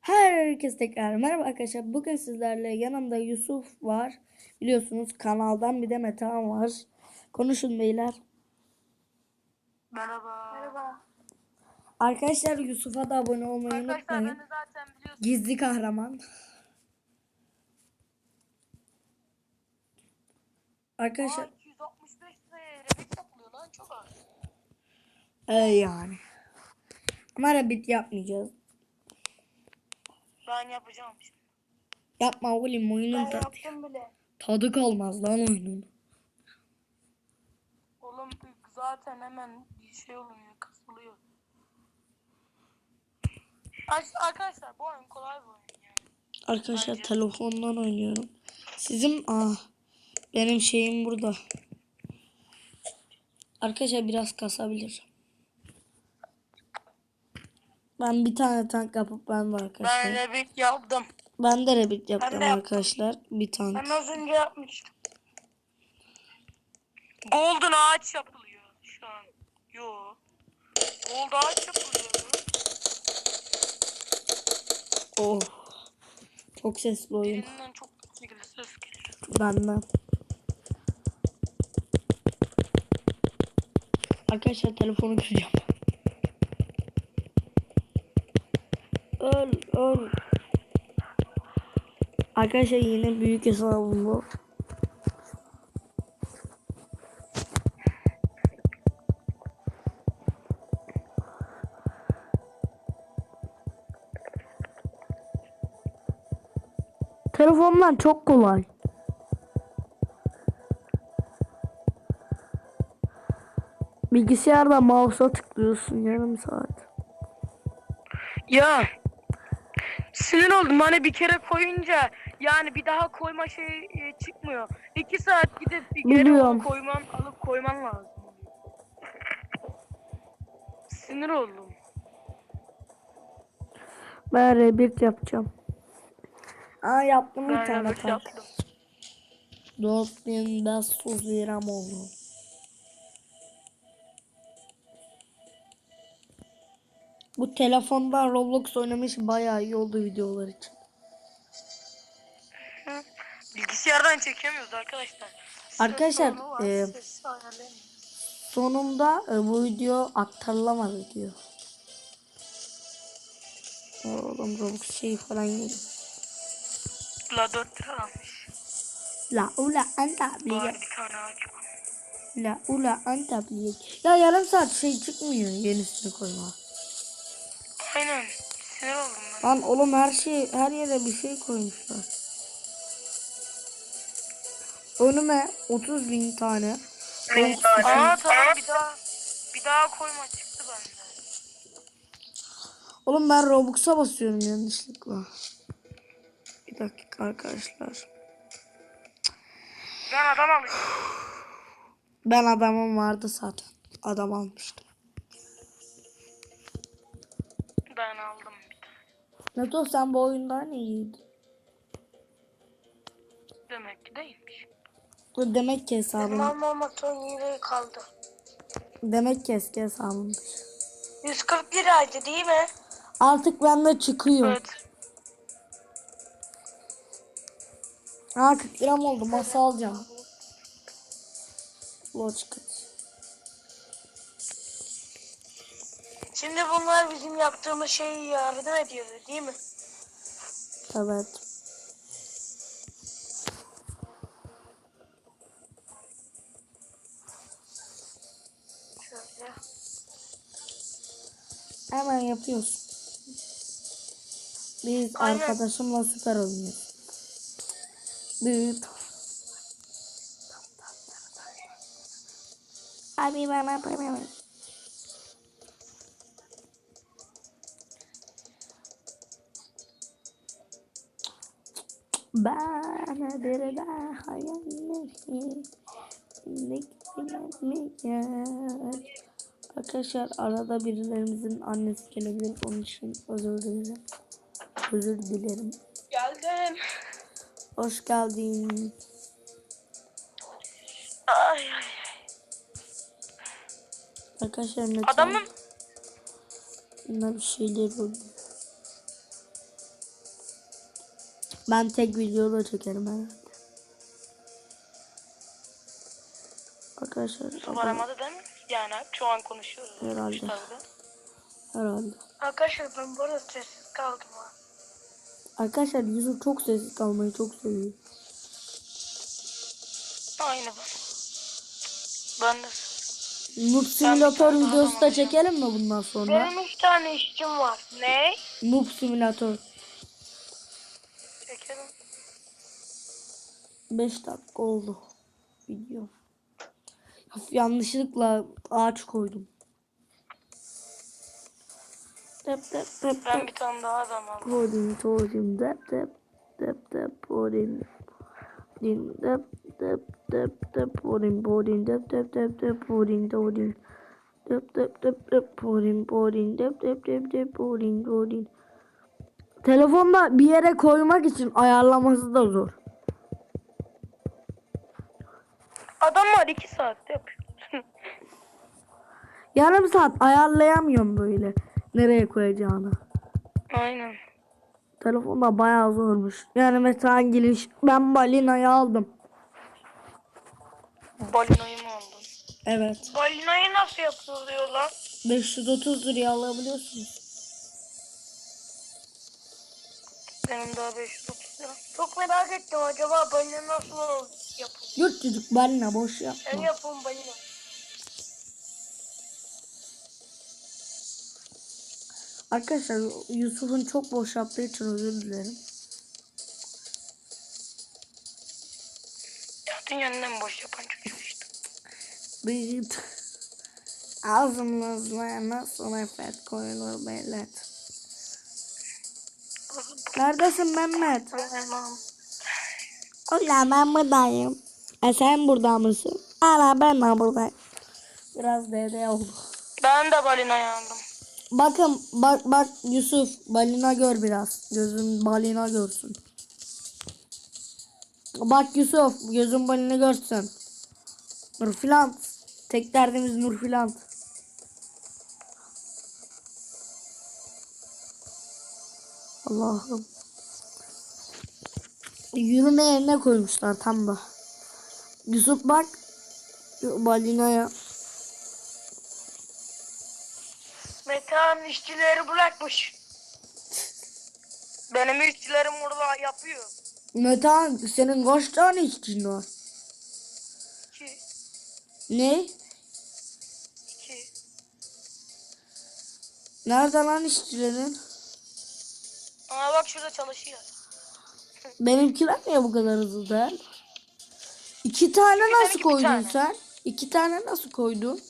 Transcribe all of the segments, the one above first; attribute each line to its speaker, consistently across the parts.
Speaker 1: Herkes tekrar merhaba arkadaşlar. Bugün sizlerle yanımda Yusuf var. Biliyorsunuz kanaldan bir de Metehan var. Konuşun beyler.
Speaker 2: Merhaba. Merhaba.
Speaker 1: Arkadaşlar Yusuf'a da abone olmayı
Speaker 2: Arkadaşlar
Speaker 1: unutmayın.
Speaker 2: beni zaten biliyorsunuz.
Speaker 1: Gizli kahraman. Arkadaşlar
Speaker 2: Aa, 265 liraya rebit yapılıyor lan çok az.
Speaker 1: e, yani. Ama rabbit yapmayacağız.
Speaker 2: Ben yapacağım şimdi.
Speaker 1: Yapma oğlum oyunun tadı.
Speaker 2: yaptım bile.
Speaker 1: Tadı kalmaz lan oyunun.
Speaker 2: Oğlum zaten hemen bir şey oluyor, kasılıyor. Ar- Arkadaşlar bu oyun kolay bir oyun yani.
Speaker 1: Arkadaşlar
Speaker 2: Bence.
Speaker 1: telefondan oynuyorum. Sizin ah benim şeyim burada. Arkadaşlar biraz kasabilir. Ben bir tane tank yapıp ben de
Speaker 2: Ben
Speaker 1: arkadaşlar.
Speaker 2: rebit yaptım.
Speaker 1: Ben de rabbit yaptım
Speaker 2: de yaptım.
Speaker 1: arkadaşlar. Bir tank.
Speaker 2: Ben az önce yapmıştım. Golden ağaç yapılıyor şu an. Yo. Gold ağaç yapılıyor.
Speaker 1: Oh. Çok sesli oyun.
Speaker 2: Birinden çok şekilde ses geliyor.
Speaker 1: Benden. Arkadaşlar telefonu kıracağım. Öl öl. Arkadaşlar yine büyük hesabım bu. Telefondan çok kolay. Bilgisayarda mouse'a tıklıyorsun yarım saat.
Speaker 2: Ya sinir oldum hani bir kere koyunca yani bir daha koyma şey e, çıkmıyor. İki saat gidip bir kere
Speaker 1: Biliyorum.
Speaker 2: alıp koyman lazım. Sinir oldum.
Speaker 1: Ben rebirth yapacağım. Aa yaptım bir
Speaker 2: Ben
Speaker 1: tane
Speaker 2: yaptım.
Speaker 1: 4500 liram oldu. Bu telefondan Roblox oynamış bayağı iyi oldu videolar için.
Speaker 2: Bilgisayardan çekemiyoruz arkadaşlar.
Speaker 1: Arkadaşlar, e. Sonunda e, bu video aktarılamadı diyor. Oğlum Roblox şey falan yedi.
Speaker 2: La 4 lira almış.
Speaker 1: La ula anta
Speaker 2: koy.
Speaker 1: La ula anta bile. Ya yarım saat şey çıkmıyor yenisini koyma.
Speaker 2: Aynen. Sinir oldum ben.
Speaker 1: Lan oğlum her şey her yere bir şey koymuşlar. Önüme 30 bin tane.
Speaker 2: Aa tamam bir daha bir daha koyma çıktı bende.
Speaker 1: Oğlum ben Robux'a basıyorum yanlışlıkla. Bir dakika arkadaşlar.
Speaker 2: Ben adam alıştım.
Speaker 1: Ben adamım vardı zaten. Adam almıştım.
Speaker 2: Ben aldım bir tane.
Speaker 1: Nato sen bu oyunda ne iyiydin?
Speaker 2: Demek ki değilmiş.
Speaker 1: Bu demek ki hesabım.
Speaker 2: Ama motor yine kaldı.
Speaker 1: Demek ki eski hesabımmış.
Speaker 2: 140 liraydı değil mi?
Speaker 1: Artık bende çıkıyor.
Speaker 2: Evet.
Speaker 1: Ha 40 liram oldu. Masa alacağım. Loçkat.
Speaker 2: Şimdi bunlar bizim yaptığımız şeyi yardım ediyor değil mi?
Speaker 1: Evet.
Speaker 2: Şöyle.
Speaker 1: Hemen yapıyoruz. Biz
Speaker 2: Aynen.
Speaker 1: arkadaşımla süper oynuyoruz. Büyük. Abi bana bana. Bana bir daha hayalleri beklemeyen Arkadaşlar arada birilerimizin annesi gelebilir onun için özür dilerim. Özür dilerim.
Speaker 2: Geldim.
Speaker 1: Hoş geldin.
Speaker 2: Ay ay.
Speaker 1: Arkadaşlar ne
Speaker 2: Adamın
Speaker 1: bir şeyler oldu. Ben tek videoda çekerim herhalde. Arkadaşlar
Speaker 2: Yusuf aramadı değil mi? Yani şu an konuşuyoruz.
Speaker 1: Herhalde.
Speaker 2: Şu tarzda.
Speaker 1: herhalde.
Speaker 2: Arkadaşlar ben bu arada sessiz kaldım ha.
Speaker 1: Arkadaşlar Yusuf çok sessiz kalmayı çok seviyor.
Speaker 2: Aynı ben. Ben de.
Speaker 1: Noob Simulator
Speaker 2: tane daha
Speaker 1: videosu da çekelim mi bundan sonra?
Speaker 2: Benim üç tane işçim var. Ne?
Speaker 1: Noob Simulator.
Speaker 2: Çekelim.
Speaker 1: 5 dakika oldu video. Yanlışlıkla ağaç koydum. Dep dep dep
Speaker 2: Ben bir tane daha aldım.
Speaker 1: Podin podin dep dep dep dep podin. Din dep dep dep dep podin podin dep dep dep dep podin podin. Dep dep dep dep podin podin dep dep dep dep podin podin. Telefonda bir yere koymak için ayarlaması da zor.
Speaker 2: Adamlar iki saatte yapıyor.
Speaker 1: Yarım saat ayarlayamıyorum böyle nereye koyacağını.
Speaker 2: Aynen.
Speaker 1: Telefonda bayağı zormuş. Yani mesela giriş ben balinayı aldım.
Speaker 2: Balinayı mı aldın?
Speaker 1: Evet.
Speaker 2: Balinayı nasıl yapılıyor lan?
Speaker 1: 530 liraya alabiliyorsunuz.
Speaker 2: Benim daha 530 lira. Çok merak ettim acaba balina nasıl yapılıyor?
Speaker 1: Yurt çocuk balina boş
Speaker 2: Ben
Speaker 1: yapma.
Speaker 2: yapın balina.
Speaker 1: Arkadaşlar Yusuf'un çok boş yaptığı için özür dilerim.
Speaker 2: Ya dünyanın boş yapan çocuğu işte.
Speaker 1: Bir ağzımızla nasıl nefret koyulur bellet. Neredesin Mehmet? Hola ben buradayım. E sen burada mısın? Ana ben de buradayım. Biraz dede oldu.
Speaker 2: Ben de balinayı aldım.
Speaker 1: Bakın bak bak Yusuf balina gör biraz. Gözün balina görsün. Bak Yusuf gözün balina görsün. Nurfilant. Tek derdimiz Nurfilant. Allah'ım. Yürüme yerine koymuşlar tam da. Yusuf bak balinaya.
Speaker 2: Metehan işçileri bırakmış. Benim işçilerim orada yapıyor.
Speaker 1: Metan senin kaç tane işçin var?
Speaker 2: İki.
Speaker 1: Ne?
Speaker 2: iki.
Speaker 1: Nerede lan işçilerin?
Speaker 2: Aa bak şurada çalışıyor.
Speaker 1: Benimkiler niye bu kadar hızlı değil? İki tane
Speaker 2: Çünkü
Speaker 1: nasıl
Speaker 2: benimki bir
Speaker 1: koydun
Speaker 2: tane.
Speaker 1: sen? İki tane nasıl koydun?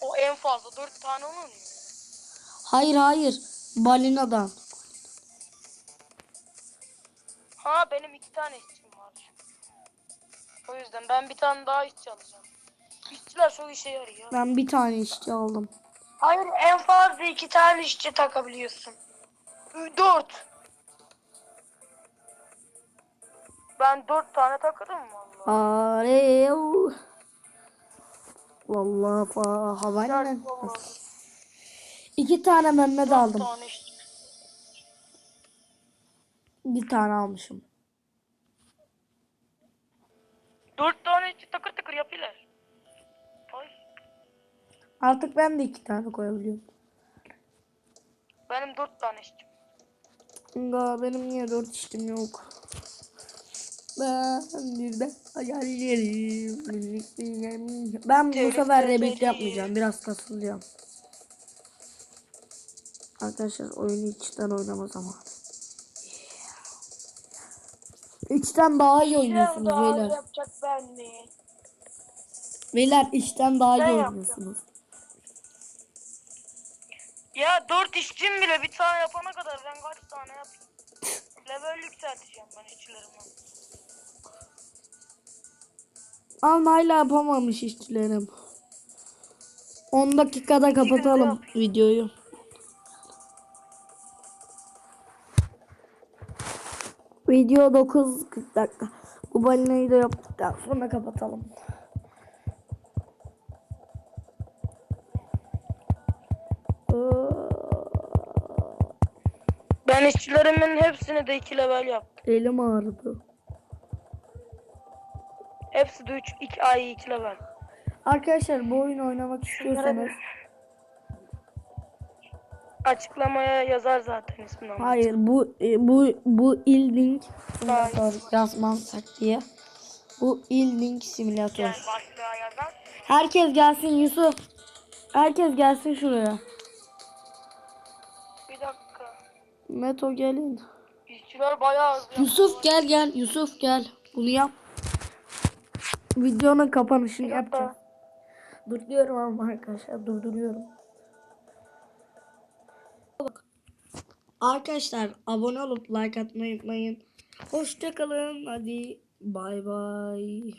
Speaker 2: O en fazla dört tane onun.
Speaker 1: Hayır hayır. Balinadan.
Speaker 2: Ha benim iki tane işçim var. O yüzden ben bir tane daha işçi alacağım. İşçiler çok işe yarıyor.
Speaker 1: Ben bir tane işçi aldım.
Speaker 2: Hayır en fazla iki tane işçi takabiliyorsun. Dört. Ben dört tane takarım valla.
Speaker 1: Areo. Vallahi fa havayla.
Speaker 2: Dört.
Speaker 1: İki tane Mehmet aldım.
Speaker 2: tane.
Speaker 1: Bir tane almışım.
Speaker 2: Dört tane işçi takır takır yapıyorlar. Ay.
Speaker 1: Artık ben de iki tane koyabiliyorum.
Speaker 2: Benim dört tane işçim.
Speaker 1: Nga benim niye dört işim yok? Ben bir de hayallerim. Ben bu sefer rebit yapmayacağım. Biraz kasılacağım. Arkadaşlar oyunu içten oynama zamanı. İçten daha iyi oynuyorsunuz beyler.
Speaker 2: yapacak ben mi?
Speaker 1: Beyler içten daha iyi oynuyorsunuz.
Speaker 2: Ya dört işçim bile bir tane yapana kadar ben kaç tane yapayım? Level yükselteceğim ben işçilerimi.
Speaker 1: Ama hala yapamamış işçilerim. 10 dakikada kapatalım videoyu. Video 9 dakika. Bu balinayı da yaptıktan sonra kapatalım.
Speaker 2: Ben işçilerimin hepsini de 2 level yaptım.
Speaker 1: Elim ağrıdı.
Speaker 2: Hepsi de 3 2 ay 2 level.
Speaker 1: Arkadaşlar bu oyunu oynamak istiyorsanız
Speaker 2: açıklamaya yazar zaten ismini ama.
Speaker 1: hayır bu e, bu bu il-link
Speaker 2: Hayır.
Speaker 1: simülatör yazmazsak diye. Bu il-link simülatör.
Speaker 2: Yani.
Speaker 1: Herkes gelsin Yusuf. Herkes gelsin şuraya. Meto gelin.
Speaker 2: İşçiler bayağı.
Speaker 1: Yusuf gel gel. Yusuf gel. Bunu yap. Videonun kapanışını
Speaker 2: Bir dakika.
Speaker 1: yapacağız. Durduruyorum ama arkadaşlar durduruyorum. Arkadaşlar abone olup like atmayı unutmayın. Hoşçakalın. Hadi bay bay.